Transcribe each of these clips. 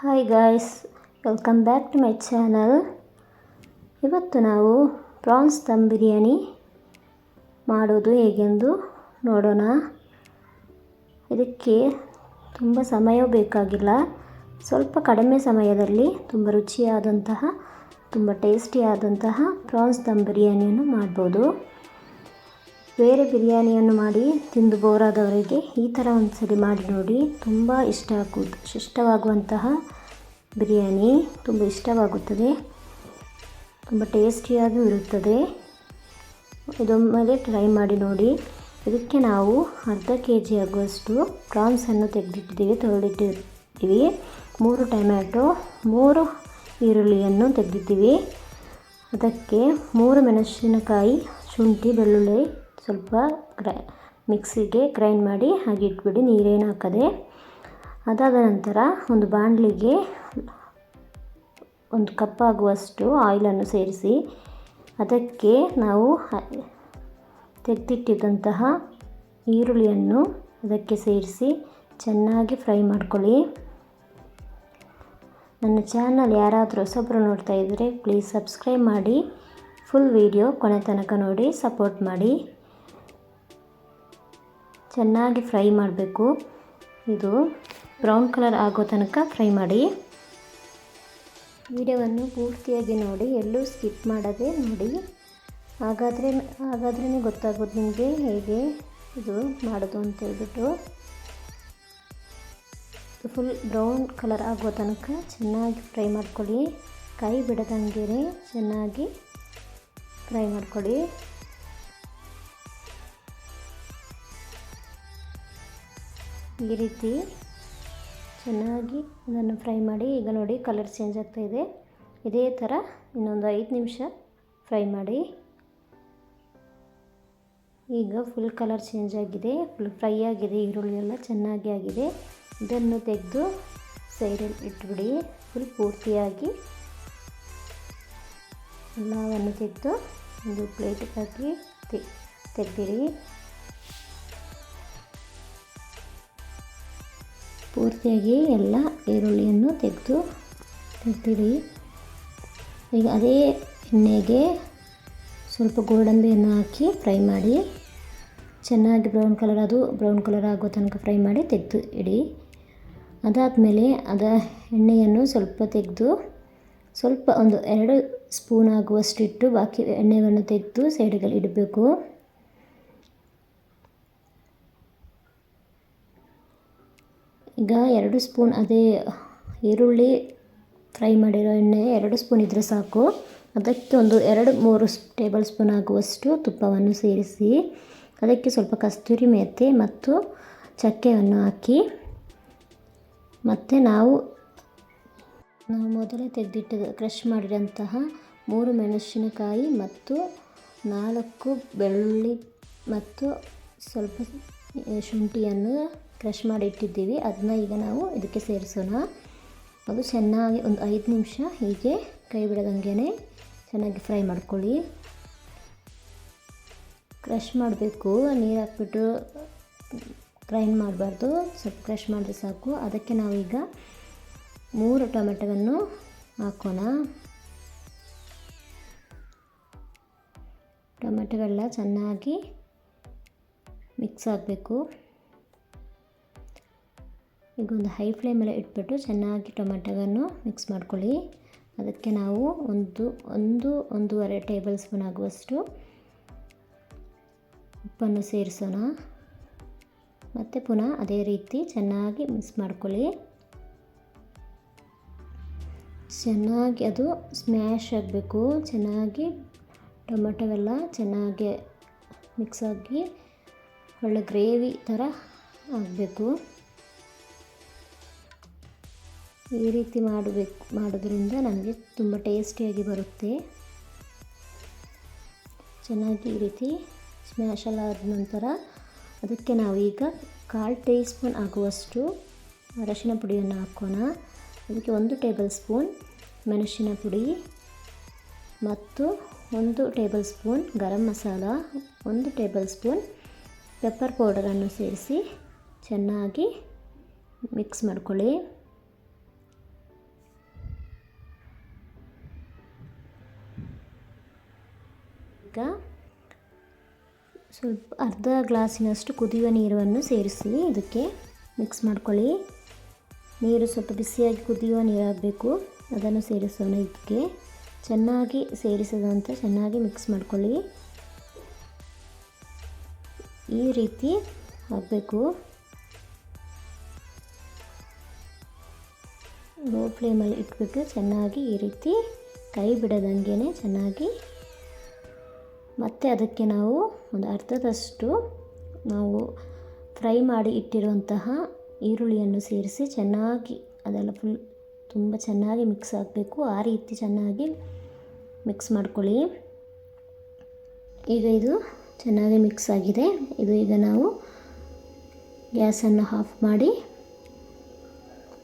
Hi guys welcome back to my channel ಇವತ್ತು ನಾವು France dum biryani ಮಾಡೋದು ಹೇಗೆಂದು ನೋಡೋಣ. ಇದಕ್ಕೆ ತುಂಬ ಸಮಯ ಬೇಕಾಗಿಲ್ಲ. ಸ್ವಲ್ಪ ಕಡಿಮೆ ಸಮಯದಲ್ಲಿ ತುಂಬ ರುಚಿಯಾದಂತಹ, ತುಂಬ ಟೇಸ್ಟಿಯಾದಂತಹ ಪ್ರಾನ್ಸ್ ದಮ್ ಬಿರಿಯಾನಿಯನ್ನು ಮಾಡ್ಬೋದು. ಬೇರೆ ಬಿರಿಯಾನಿಯನ್ನು ಮಾಡಿ ತಿಂದು ಬೋರಾದವರಿಗೆ ಈ ಥರ ಒಂದು ಸರಿ ಮಾಡಿ ನೋಡಿ. ತುಂಬ ಇಷ್ಟ ಆಗುವುದು ಇಷ್ಟವಾಗುವಂತಹ ಬಿರಿಯಾನಿ. ತುಂಬ ಇಷ್ಟವಾಗುತ್ತದೆ. ತುಂಬ ಟೇಸ್ಟಿಯಾಗೂ ಇರುತ್ತದೆ. ಇದೊಮ್ಮೆ ಟ್ರೈ ಮಾಡಿ ನೋಡಿ. ಇದಕ್ಕೆ ನಾವು ಅರ್ಧ ಕೆ ಜಿ ಆಗುವಷ್ಟು ಪ್ರಾನ್ಸನ್ನು ತೆಗೆದಿಟ್ಟಿದ್ದೀವಿ. ತೊಳೆದಿಟ್ಟಿರ್ತೀವಿ ಮೂರು ಟೊಮ್ಯಾಟೊ, ಮೂರು ಈರುಳ್ಳಿಯನ್ನು ತೆಗೆದಿದ್ದೀವಿ. ಅದಕ್ಕೆ ಮೂರು ಮೆಣಸಿನಕಾಯಿ, ಶುಂಠಿ, ಬೆಳ್ಳುಳ್ಳಿ ಸ್ವಲ್ಪ ಗ್ರೈ, ಮಿಕ್ಸಿಗೆ ಗ್ರೈಂಡ್ ಮಾಡಿ ಹಾಗೆ ಇಟ್ಬಿಡಿ, ನೀರೇನು ಹಾಕದೆ. ಅದಾದ ನಂತರ ಒಂದು ಬಾಣಲಿಗೆ ಒಂದು ಕಪ್ ಆಗುವಷ್ಟು ಆಯಿಲನ್ನು ಸೇರಿಸಿ, ಅದಕ್ಕೆ ನಾವು ತೆಗೆದಿಟ್ಟಿದ್ದಂತಹ ಈರುಳ್ಳಿಯನ್ನು ಅದಕ್ಕೆ ಸೇರಿಸಿ ಚೆನ್ನಾಗಿ ಫ್ರೈ ಮಾಡ್ಕೊಳ್ಳಿ. ನನ್ನ ಚಾನಲ್ ಯಾರಾದರೂ ಹೊಸಬ್ರು ನೋಡ್ತಾ ಇದ್ದರೆ ಪ್ಲೀಸ್ ಸಬ್ಸ್ಕ್ರೈಬ್ ಮಾಡಿ, ಫುಲ್ ವಿಡಿಯೋ ಕೊನೆ ತನಕ ನೋಡಿ, ಸಪೋರ್ಟ್ ಮಾಡಿ. ಚೆನ್ನಾಗಿ ಫ್ರೈ ಮಾಡಬೇಕು. ಇದು ಬ್ರೌನ್ ಕಲರ್ ಆಗೋ ತನಕ ಫ್ರೈ ಮಾಡಿ. ವಿಡಿಯೋವನ್ನು ಪೂರ್ತಿಯಾಗಿ ನೋಡಿ, ಎಲ್ಲೂ ಸ್ಕಿಪ್ ಮಾಡದೆ ನೋಡಿ. ಹಾಗಾದರೆ ಹಾಗಾದ್ರೇ ಗೊತ್ತಾಗೋದು ನಿಮಗೆ ಹೇಗೆ ಇದು ಮಾಡೋದು ಅಂತ ಹೇಳ್ಬಿಟ್ಟು. ಫುಲ್ ಬ್ರೌನ್ ಕಲರ್ ಆಗೋ ತನಕ ಚೆನ್ನಾಗಿ ಫ್ರೈ ಮಾಡ್ಕೊಳ್ಳಿ. ಕೈ ಬಿಡದಂಗೆ ಚೆನ್ನಾಗಿ ಫ್ರೈ ಮಾಡ್ಕೊಳ್ಳಿ. ಈ ರೀತಿ ಚೆನ್ನಾಗಿ ಇದನ್ನು ಫ್ರೈ ಮಾಡಿ ಈಗ ನೋಡಿ ಕಲರ್ ಚೇಂಜ್ ಆಗ್ತಾ ಇದೆ. ಇದೇ ಥರ ಇನ್ನೊಂದು ಐದು ನಿಮಿಷ ಫ್ರೈ ಮಾಡಿ. ಈಗ ಫುಲ್ ಕಲರ್ ಚೇಂಜ್ ಆಗಿದೆ ಫುಲ್ ಫ್ರೈ ಆಗಿದೆ, ಈರುಳ್ಳಿ ಎಲ್ಲ ಚೆನ್ನಾಗಿ ಆಗಿದೆ. ಇದನ್ನು ತೆಗೆದು ಸೈಡಲ್ಲಿ ಇಟ್ಬಿಡಿ ಫುಲ್ ಪೂರ್ತಿಯಾಗಿ. ಎಲ್ಲವನ್ನು ತೆಗೆದು ಒಂದು ಪ್ಲೇಟಿಗೆ ಹಾಕಿ ತೆಗ್ದಿರಿ ಪೂರ್ತಿಯಾಗಿ ಎಲ್ಲ ಈರುಳ್ಳಿಯನ್ನು ತೆಗೆದು ತೆಗ್ದಿರಿ ಈಗ ಅದೇ ಎಣ್ಣೆಗೆ ಸ್ವಲ್ಪ ಗೋಡಂಬಿಯನ್ನು ಹಾಕಿ ಫ್ರೈ ಮಾಡಿ, ಚೆನ್ನಾಗಿ ಬ್ರೌನ್ ಕಲರ್, ಅದು ಬ್ರೌನ್ ಕಲರ್ ಆಗೋ ತನಕ ಫ್ರೈ ಮಾಡಿ ತೆಗೆದು ಇಡಿ. ಅದಾದಮೇಲೆ ಅದ ಎಣ್ಣೆಯನ್ನು ಸ್ವಲ್ಪ ತೆಗೆದು, ಸ್ವಲ್ಪ ಒಂದು ಎರಡು ಸ್ಪೂನ್ ಆಗುವಷ್ಟು ಇಟ್ಟು ಬಾಕಿ ಎಣ್ಣೆಯನ್ನು ತೆಗೆದು ಸೈಡ್ಗಳಿಡಬೇಕು ಇಡಬೇಕು. ಈಗ ಎರಡು ಸ್ಪೂನ್ ಅದೇ ಈರುಳ್ಳಿ ಫ್ರೈ ಮಾಡಿರೋ ಎಣ್ಣೆ ಎರಡು ಸ್ಪೂನ್ ಇದ್ದರೆ ಸಾಕು. ಅದಕ್ಕೆ ಒಂದು ಎರಡು ಮೂರು ಟೇಬಲ್ ಸ್ಪೂನ್ ಆಗುವಷ್ಟು ತುಪ್ಪವನ್ನು ಸೇರಿಸಿ, ಅದಕ್ಕೆ ಸ್ವಲ್ಪ ಕಸ್ತೂರಿ ಮೆತ್ತೆ ಮತ್ತು ಚಕ್ಕೆಯನ್ನು ಹಾಕಿ. ಮತ್ತು ನಾವು ನಾವು ಮೊದಲೇ ತೆಗೆದಿಟ್ಟು ಕ್ರಷ್ ಮಾಡಿದಂತಹ ಮೂರು ಮೆಣಸಿನಕಾಯಿ ಮತ್ತು ನಾಲ್ಕು ಬೆಳ್ಳುಳ್ಳಿ ಮತ್ತು ಸ್ವಲ್ಪ ಶುಂಠಿಯನ್ನು ಕ್ರಷ್ ಮಾಡಿ ಇಟ್ಟಿದ್ದೀವಿ. ಅದನ್ನ ಈಗ ನಾವು ಇದಕ್ಕೆ ಸೇರಿಸೋಣ. ಅದು ಚೆನ್ನಾಗಿ ಒಂದು ಐದು ನಿಮಿಷ ಹೀಗೆ ಕೈ ಬಿಡದಂಗೆ ಚೆನ್ನಾಗಿ ಫ್ರೈ ಮಾಡ್ಕೊಳ್ಳಿ. ಕ್ರಷ್ ಮಾಡಬೇಕು. ನೀರು ಹಾಕ್ಬಿಟ್ಟು ಗ್ರೈಂಡ್ ಮಾಡಬಾರ್ದು. ಸ್ವಲ್ಪ ಕ್ರಷ್ ಮಾಡಿದ್ರೆ ಸಾಕು. ಅದಕ್ಕೆ ನಾವೀಗ ಮೂರು ಟೊಮೆಟೊವನ್ನು ಹಾಕೋಣ. ಟೊಮೆಟೊಗಳೆಲ್ಲ ಚೆನ್ನಾಗಿ ಮಿಕ್ಸ್ ಆಗಬೇಕು. ಈಗ ಒಂದು ಹೈ ಫ್ಲೇಮಲ್ಲಿ ಇಟ್ಬಿಟ್ಟು ಚೆನ್ನಾಗಿ ಟೊಮೆಟೊವನ್ನು ಮಿಕ್ಸ್ ಮಾಡ್ಕೊಳ್ಳಿ. ಅದಕ್ಕೆ ನಾವು ಒಂದು ಒಂದು, ಒಂದೂವರೆ ಟೇಬಲ್ ಸ್ಪೂನ್ ಆಗುವಷ್ಟು ಉಪ್ಪನ್ನು ಸೇರಿಸೋಣ. ಮತ್ತು ಪುನಃ ಅದೇ ರೀತಿ ಚೆನ್ನಾಗಿ ಮಿಕ್ಸ್ ಮಾಡ್ಕೊಳ್ಳಿ. ಚೆನ್ನಾಗಿ ಅದು ಸ್ಮ್ಯಾಶ್ ಆಗಬೇಕು. ಚೆನ್ನಾಗಿ ಟೊಮೆಟೊವೆಲ್ಲ ಚೆನ್ನಾಗಿ ಮಿಕ್ಸ್ ಆಗಿ ಒಳ್ಳೆ ಗ್ರೇವಿ ಥರ ಆಗಬೇಕು. ಈ ರೀತಿ ಮಾಡಬೇಕು, ಮಾಡೋದ್ರಿಂದ ನಮಗೆ ತುಂಬ ಟೇಸ್ಟಿಯಾಗಿ ಬರುತ್ತೆ. ಚೆನ್ನಾಗಿ ಈ ರೀತಿ ಸ್ಮ್ಯಾಶ್ ಆದ ನಂತರ ಅದಕ್ಕೆ ನಾವೀಗ ಕಾಲು ಟೀ ಸ್ಪೂನ್ ಆಗುವಷ್ಟು ಅರಶಿನ ಪುಡಿಯನ್ನು ಹಾಕೋಣ. ಅದಕ್ಕೆ ಒಂದು ಟೇಬಲ್ ಸ್ಪೂನ್ ಮೆಣಸಿನ ಪುಡಿ ಮತ್ತು ಒಂದು ಟೇಬಲ್ ಸ್ಪೂನ್ ಗರಂ ಮಸಾಲ, ಒಂದು ಟೇಬಲ್ ಸ್ಪೂನ್ ಪೆಪ್ಪರ್ ಪೌಡರನ್ನು ಸೇರಿಸಿ ಚೆನ್ನಾಗಿ ಮಿಕ್ಸ್ ಮಾಡ್ಕೊಳ್ಳಿ. ಸ್ವಲ್ಪ ಅರ್ಧ ಗ್ಲಾಸಿನಷ್ಟು ಕುದಿಯುವ ನೀರನ್ನು ಸೇರಿಸಿ ಇದಕ್ಕೆ ಮಿಕ್ಸ್ ಮಾಡ್ಕೊಳ್ಳಿ. ನೀರು ಸ್ವಲ್ಪ ಬಿಸಿಯಾಗಿ ಕುದಿಯುವ ನೀರಾಗಬೇಕು. ಅದನ್ನು ಸೇರಿಸೋಣ ಇದಕ್ಕೆ. ಚೆನ್ನಾಗಿ ಸೇರಿಸಿದಂಥ ಚೆನ್ನಾಗಿ ಮಿಕ್ಸ್ ಮಾಡ್ಕೊಳ್ಳಿ. ಈ ರೀತಿ ಆಗಬೇಕು. ಲೋ ಫ್ಲೇಮಲ್ಲಿ ಇಟ್ಬಿಟ್ಟು ಚೆನ್ನಾಗಿ ಈ ರೀತಿ ಕೈ ಬಿಡದಂಗೆ ಚೆನ್ನಾಗಿ ಮತ್ತು ಅದಕ್ಕೆ ನಾವು ಒಂದು ಅರ್ಧದಷ್ಟು ನಾವು ಫ್ರೈ ಮಾಡಿ ಇಟ್ಟಿರುವಂತಹ ಈರುಳ್ಳಿಯನ್ನು ಸೇರಿಸಿ ಚೆನ್ನಾಗಿ ಅದೆಲ್ಲ ಫುಲ್ ತುಂಬ ಚೆನ್ನಾಗಿ ಮಿಕ್ಸ್ ಆಗಬೇಕು. ಆ ರೀತಿ ಚೆನ್ನಾಗಿ ಮಿಕ್ಸ್ ಮಾಡ್ಕೊಳ್ಳಿ. ಈಗ ಇದು ಚೆನ್ನಾಗಿ ಮಿಕ್ಸ್ ಆಗಿದೆ. ಇದು ಈಗ ನಾವು ಗ್ಯಾಸನ್ನು ಆಫ್ ಮಾಡಿ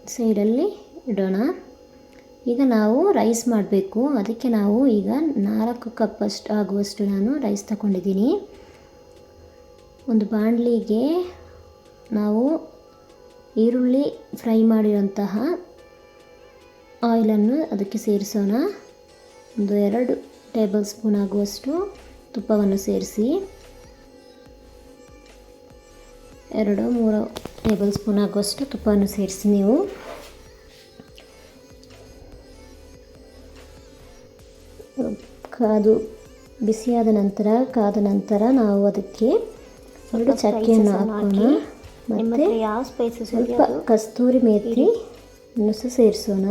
ಸೈಡಲ್ಲಿ ಇಡೋಣ. ಈಗ ನಾವು ರೈಸ್ ಮಾಡಬೇಕು. ಅದಕ್ಕೆ ನಾವು ಈಗ ನಾಲ್ಕು ಕಪ್ಪಷ್ಟು ಆಗುವಷ್ಟು ನಾನು ರೈಸ್ ತಗೊಂಡಿದ್ದೀನಿ. ಒಂದು ಬಾಣಲಿಗೆ ನಾವು ಈರುಳ್ಳಿ ಫ್ರೈ ಮಾಡಿರೋಂತಹ ಆಯಿಲನ್ನು ಅದಕ್ಕೆ ಸೇರಿಸೋಣ. ಒಂದು ಎರಡು ಟೇಬಲ್ ಸ್ಪೂನ್ ಆಗುವಷ್ಟು ತುಪ್ಪವನ್ನು ಸೇರಿಸಿ. ಎರಡು ಮೂರು ಟೇಬಲ್ ಸ್ಪೂನ್ ಆಗುವಷ್ಟು ತುಪ್ಪವನ್ನು ಸೇರಿಸಿ ನೀವು. ಕಾದು ಬಿಸಿಯಾದ ನಂತರ ಕಾದ ನಂತರ ನಾವು ಅದಕ್ಕೆ ಎರಡು ಚಕ್ಕೆಯನ್ನು ಹಾಕೋಣ. ಮತ್ತು ಯಾವ ಸ್ಪೈಸಸ್ ಸ್ವಲ್ಪ ಕಸ್ತೂರಿ ಮೇತ್ರಿ ಸಹ ಸೇರಿಸೋಣ.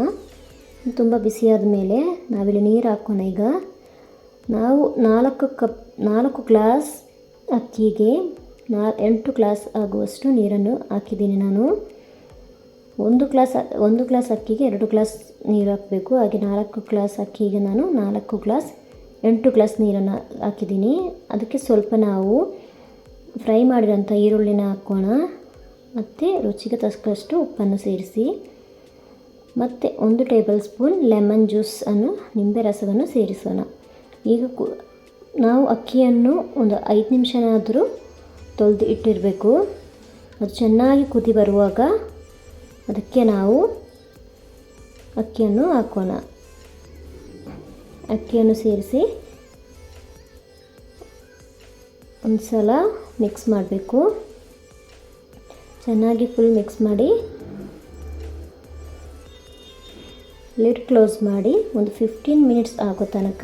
ತುಂಬ ಬಿಸಿಯಾದ ಮೇಲೆ ನಾವಿಲ್ಲಿ ನೀರು ಹಾಕೋಣ ಈಗ. ನಾವು ನಾಲ್ಕು ಕಪ್ ನಾಲ್ಕು ಗ್ಲಾಸ್ ಅಕ್ಕಿಗೆ ನಾ ಎಂಟು ಗ್ಲಾಸ್ ಆಗುವಷ್ಟು ನೀರನ್ನು ಹಾಕಿದ್ದೀನಿ ನಾನು. ಒಂದು ಗ್ಲಾಸ್ ಒಂದು ಗ್ಲಾಸ್ ಅಕ್ಕಿಗೆ ಎರಡು ಗ್ಲಾಸ್ ನೀರು ಹಾಕಬೇಕು. ಹಾಗೆ ನಾಲ್ಕು ಗ್ಲಾಸ್ ಅಕ್ಕಿಗೆ ನಾನು ನಾಲ್ಕು ಗ್ಲಾಸ್ ಎಂಟು ಗ್ಲಾಸ್ ನೀರನ್ನು ಹಾಕಿದ್ದೀನಿ. ಅದಕ್ಕೆ ಸ್ವಲ್ಪ ನಾವು ಫ್ರೈ ಮಾಡಿರೋಂಥ ಈರುಳ್ಳಿನ ಹಾಕೋಣ. ಮತ್ತು ರುಚಿಗೆ ತಕ್ಕಷ್ಟು ಉಪ್ಪನ್ನು ಸೇರಿಸಿ. ಮತ್ತು ಒಂದು ಟೇಬಲ್ ಸ್ಪೂನ್ ಲೆಮನ್ ಜ್ಯೂಸನ್ನು ನಿಂಬೆ ರಸವನ್ನು ಸೇರಿಸೋಣ. ಈಗ ಕು, ನಾವು ಅಕ್ಕಿಯನ್ನು ಒಂದು ಐದು ನಿಮಿಷನಾದರೂ ತೊಳೆದು ಇಟ್ಟಿರಬೇಕು. ಅದು ಚೆನ್ನಾಗಿ ಕುದಿ ಬರುವಾಗ ಅದಕ್ಕೆ ನಾವು ಅಕ್ಕಿಯನ್ನು ಹಾಕೋಣ. ಅಕ್ಕಿಯನ್ನು ಸೇರಿಸಿ ಒಂದು ಸಲ ಮಿಕ್ಸ್ ಮಾಡಬೇಕು. ಚೆನ್ನಾಗಿ ಫುಲ್ ಮಿಕ್ಸ್ ಮಾಡಿ ಲಿಡ್ ಕ್ಲೋಸ್ ಮಾಡಿ ಒಂದು ಫಿಫ್ಟೀನ್ ಮಿನಿಟ್ಸ್ ಆಗೋ ತನಕ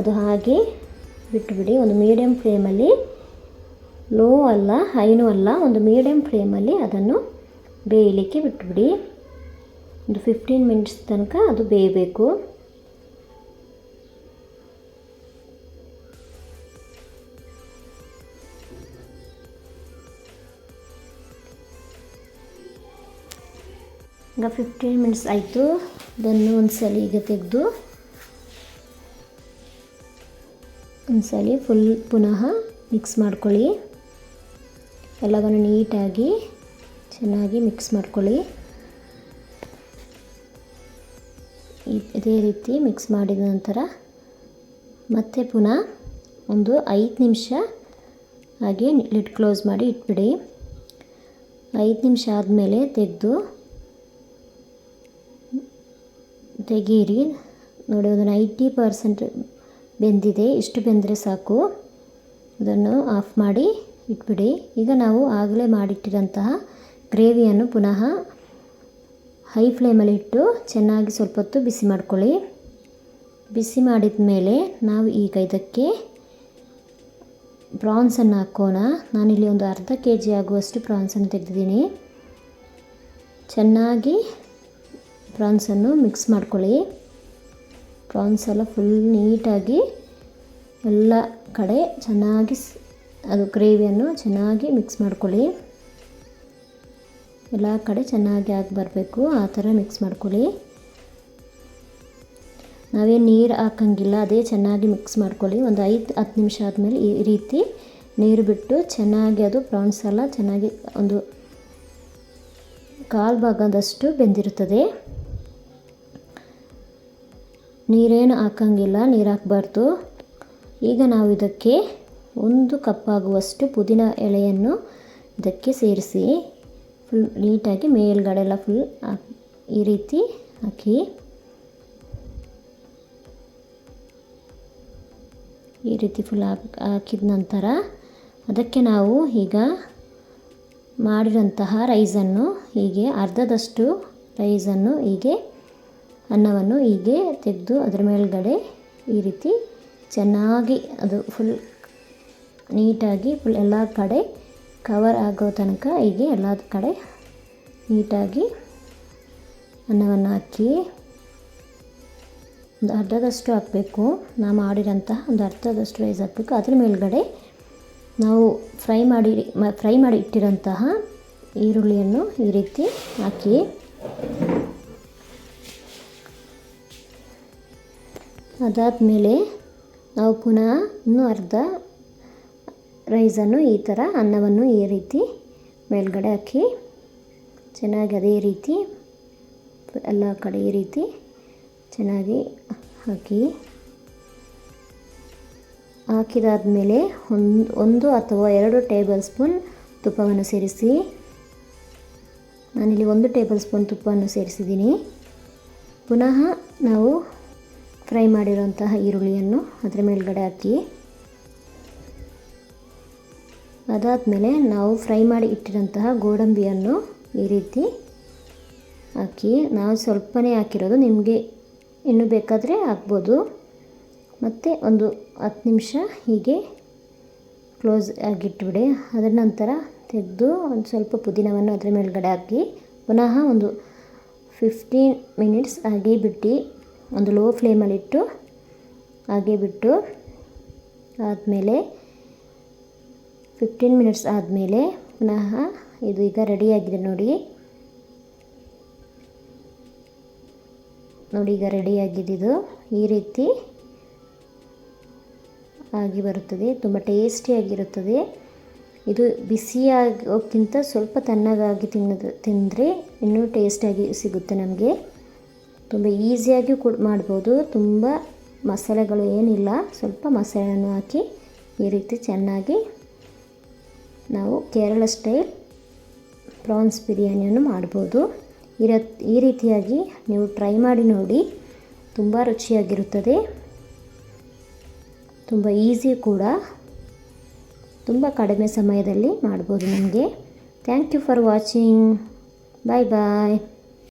ಅದು ಹಾಗೆ ಬಿಟ್ಟುಬಿಡಿ ಒಂದು ಮೀಡಿಯಮ್ ಫ್ಲೇಮಲ್ಲಿ ಲೋ ಅಲ್ಲ ಹೈನೂ ಅಲ್ಲ, ಒಂದು ಮೀಡಿಯಮ್ ಫ್ಲೇಮಲ್ಲಿ ಅದನ್ನು ಬೇಯಲಿಕ್ಕೆ ಬಿಟ್ಟುಬಿಡಿ ಒಂದು ಫಿಫ್ಟೀನ್ ಮಿನಿಟ್ಸ್ ತನಕ ಅದು ಬೇಯಬೇಕು. ಈಗ ಫಿಫ್ಟೀನ್ ಮಿನಿಟ್ಸ್ ಆಯಿತು. ಅದನ್ನು ಒಂದ್ಸಲ ಈಗ ತೆಗೆದು ಒಂದ್ಸಲ ಫುಲ್ ಪುನಃ ಮಿಕ್ಸ್ ಮಾಡ್ಕೊಳ್ಳಿ. ಎಲ್ಲವನ್ನು ನೀಟಾಗಿ ಚೆನ್ನಾಗಿ ಮಿಕ್ಸ್ ಮಾಡ್ಕೊಳ್ಳಿ. ಇದೇ ರೀತಿ ಮಿಕ್ಸ್ ಮಾಡಿದ ನಂತರ ಮತ್ತೆ ಪುನಃ ಒಂದು ಐದು ನಿಮಿಷ ಹಾಗೆ ಲಿಡ್ ಕ್ಲೋಸ್ ಮಾಡಿ ಇಟ್ಬಿಡಿ. ಐದು ನಿಮಿಷ ಆದಮೇಲೆ ತೆಗೆದು ತೆಗೀರಿ ನೋಡಿ, ಒಂದು ನೈಂಟಿ ಪರ್ಸೆಂಟ್ ಬೆಂದಿದೆ. ಇಷ್ಟು ಬೆಂದರೆ ಸಾಕು. ಅದನ್ನು ಆಫ್ ಮಾಡಿ ಇಟ್ಬಿಡಿ. ಈಗ ನಾವು ಆಗಲೇ ಮಾಡಿಟ್ಟಿರೋಂತಹ ಗ್ರೇವಿಯನ್ನು ಪುನಃ ಹೈ ಫ್ಲೇಮಲ್ಲಿ ಇಟ್ಟು ಚೆನ್ನಾಗಿ ಸ್ವಲ್ಪ ಹೊತ್ತು ಬಿಸಿ ಮಾಡ್ಕೊಳ್ಳಿ. ಬಿಸಿ ಮಾಡಿದ ಮೇಲೆ ನಾವು ಈಗ ಇದಕ್ಕೆ ಪ್ರಾನ್ಸನ್ನು ಹಾಕೋಣ. ನಾನಿಲ್ಲಿ ಒಂದು ಅರ್ಧ ಕೆ ಜಿ ಆಗುವಷ್ಟು ಪ್ರಾನ್ಸನ್ನು ತೆಗೆದಿದ್ದೀನಿ. ಚೆನ್ನಾಗಿ ಪ್ರಾನ್ಸನ್ನು ಮಿಕ್ಸ್ ಮಾಡ್ಕೊಳ್ಳಿ. ಪ್ರಾನ್ಸ್ ಎಲ್ಲ ಫುಲ್ ನೀಟಾಗಿ ಎಲ್ಲ ಕಡೆ ಚೆನ್ನಾಗಿ ಅದು ಗ್ರೇವಿಯನ್ನು ಚೆನ್ನಾಗಿ ಮಿಕ್ಸ್ ಮಾಡ್ಕೊಳ್ಳಿ. ಎಲ್ಲ ಕಡೆ ಚೆನ್ನಾಗಿ ಆಗಿ ಬರಬೇಕು, ಆ ಥರ ಮಿಕ್ಸ್ ಮಾಡ್ಕೊಳ್ಳಿ. ನಾವೇನು ನೀರು ಹಾಕಂಗಿಲ್ಲ, ಅದೇ ಚೆನ್ನಾಗಿ ಮಿಕ್ಸ್ ಮಾಡ್ಕೊಳ್ಳಿ. ಒಂದು ಐದು, ಹತ್ತು ನಿಮಿಷ ಆದಮೇಲೆ ಈ ರೀತಿ ನೀರು ಬಿಟ್ಟು ಚೆನ್ನಾಗಿ ಅದು ಪ್ರಾನ್ಸ್ ಎಲ್ಲ ಚೆನ್ನಾಗಿ ಒಂದು ಕಾಲು ಭಾಗದಷ್ಟು ಬೆಂದಿರುತ್ತದೆ. ನೀರೇನು ಹಾಕಂಗಿಲ್ಲ, ನೀರು ಹಾಕಬಾರ್ದು. ಈಗ ನಾವು ಇದಕ್ಕೆ ಒಂದು ಕಪ್ಪಾಗುವಷ್ಟು ಪುದೀನ ಎಳೆಯನ್ನು ಇದಕ್ಕೆ ಸೇರಿಸಿ ಫುಲ್ ನೀಟಾಗಿ ಮೇಲ್ಗಡೆ ಎಲ್ಲ ಫುಲ್ ಈ ರೀತಿ ಹಾಕಿ, ಈ ರೀತಿ ಫುಲ್ ಹಾಕಿ, ಹಾಕಿದ ನಂತರ ಅದಕ್ಕೆ ನಾವು ಈಗ ಮಾಡಿರೋಂತಹ ರೈಸನ್ನು ಹೀಗೆ ಅರ್ಧದಷ್ಟು ರೈಸನ್ನು ಹೀಗೆ ಅನ್ನವನ್ನು ಹೀಗೆ ತೆಗೆದು ಅದರ ಮೇಲ್ಗಡೆ ಈ ರೀತಿ ಚೆನ್ನಾಗಿ ಅದು ಫುಲ್ ನೀಟಾಗಿ ಫುಲ್ ಎಲ್ಲ ಕಡೆ ಕವರ್ ಆಗೋ ತನಕ ಹೀಗೆ ಎಲ್ಲ ಕಡೆ ನೀಟಾಗಿ ಅನ್ನವನ್ನು ಹಾಕಿ ಒಂದು ಅರ್ಧದಷ್ಟು ಹಾಕಬೇಕು. ನಾವು ಮಾಡಿರೋಂತಹ ಒಂದು ಅರ್ಧದಷ್ಟು ರೈಸ್ ಹಾಕಬೇಕು. ಅದ್ರ ಮೇಲ್ಗಡೆ ನಾವು ಫ್ರೈ ಮಾಡಿ ಫ್ರೈ ಮಾಡಿ ಇಟ್ಟಿರೋಂತಹ ಈರುಳ್ಳಿಯನ್ನು ಈ ರೀತಿ ಹಾಕಿ ಅದಾದಮೇಲೆ ನಾವು ಪುನಃ ಇನ್ನೂ ಅರ್ಧ ರೈಸನ್ನು ಈ ಥರ ಅನ್ನವನ್ನು ಈ ರೀತಿ ಮೇಲ್ಗಡೆ ಹಾಕಿ ಚೆನ್ನಾಗಿ ಅದೇ ರೀತಿ ಎಲ್ಲ ಕಡೆ ಈ ರೀತಿ ಚೆನ್ನಾಗಿ ಹಾಕಿ ಹಾಕಿದಾದಮೇಲೆ ಒಂದು ಒಂದು ಅಥವಾ ಎರಡು ಟೇಬಲ್ ಸ್ಪೂನ್ ತುಪ್ಪವನ್ನು ಸೇರಿಸಿ. ನಾನಿಲ್ಲಿ ಒಂದು ಟೇಬಲ್ ಸ್ಪೂನ್ ತುಪ್ಪವನ್ನು ಸೇರಿಸಿದ್ದೀನಿ. ಪುನಃ ನಾವು ಫ್ರೈ ಮಾಡಿರೋಂತಹ ಈರುಳ್ಳಿಯನ್ನು ಅದರ ಮೇಲ್ಗಡೆ ಹಾಕಿ. ಅದಾದಮೇಲೆ ನಾವು ಫ್ರೈ ಮಾಡಿ ಇಟ್ಟಿರೋಂತಹ ಗೋಡಂಬಿಯನ್ನು ಈ ರೀತಿ ಹಾಕಿ. ನಾವು ಸ್ವಲ್ಪನೇ ಹಾಕಿರೋದು ನಿಮಗೆ ಇನ್ನು ಬೇಕಾದರೆ ಹಾಕ್ಬೋದು. ಮತ್ತು ಒಂದು ಹತ್ತು ನಿಮಿಷ ಹೀಗೆ ಕ್ಲೋಸ್ ಆಗಿಟ್ಬಿಡಿ. ಅದರ ನಂತರ ತೆಗೆದು ಒಂದು ಸ್ವಲ್ಪ ಪುದೀನವನ್ನು ಅದರ ಮೇಲ್ಗಡೆ ಹಾಕಿ. ಪುನಃ ಒಂದು ಫಿಫ್ಟೀನ್ ಮಿನಿಟ್ಸ್ ಆಗಿ ಬಿಟ್ಟು ಒಂದು ಲೋ ಫ್ಲೇಮಲ್ಲಿಟ್ಟು ಹಾಗೆ ಬಿಟ್ಟು ಆದಮೇಲೆ ಫಿಫ್ಟೀನ್ ಮಿನಿಟ್ಸ್ ಆದಮೇಲೆ ಪುನಃ ಇದು ಈಗ ರೆಡಿಯಾಗಿದೆ ನೋಡಿ. ನೋಡಿ ಈಗ ರೆಡಿಯಾಗಿದೆ ಇದು. ಈ ರೀತಿ ಆಗಿ ಬರುತ್ತದೆ. ತುಂಬ ಟೇಸ್ಟಿಯಾಗಿರುತ್ತದೆ ಇದು ಬಿಸಿಯಾಗೋಕ್ಕಿಂತ ಸ್ವಲ್ಪ ತಣ್ಣಗಾಗಿ ತಿನ್ನೋದು, ತಿಂದರೆ ಇನ್ನೂ ಟೇಸ್ಟಿಯಾಗಿ ಸಿಗುತ್ತೆ ನಮಗೆ. ತುಂಬ ಈಸಿಯಾಗಿ ಕೂಡ ಮಾಡ್ಬೋದು. ತುಂಬ ಮಸಾಲೆಗಳು ಏನಿಲ್ಲ. ಸ್ವಲ್ಪ ಮಸಾಲೆಯನ್ನು ಹಾಕಿ ಈ ರೀತಿ ಚೆನ್ನಾಗಿ ನಾವು ಕೇರಳ ಸ್ಟೈಲ್ ಪ್ರಾನ್ಸ್ ಬಿರಿಯಾನಿಯನ್ನು ಮಾಡ್ಬೋದು. ಈ ಈ ರೀತಿಯಾಗಿ ನೀವು ಟ್ರೈ ಮಾಡಿ ನೋಡಿ. ತುಂಬ ರುಚಿಯಾಗಿರುತ್ತದೆ. ತುಂಬ ಈಸಿ ಕೂಡ. ತುಂಬ ಕಡಿಮೆ ಸಮಯದಲ್ಲಿ ಮಾಡ್ಬೋದು ನಮಗೆ. Thank you for watching. Bye bye.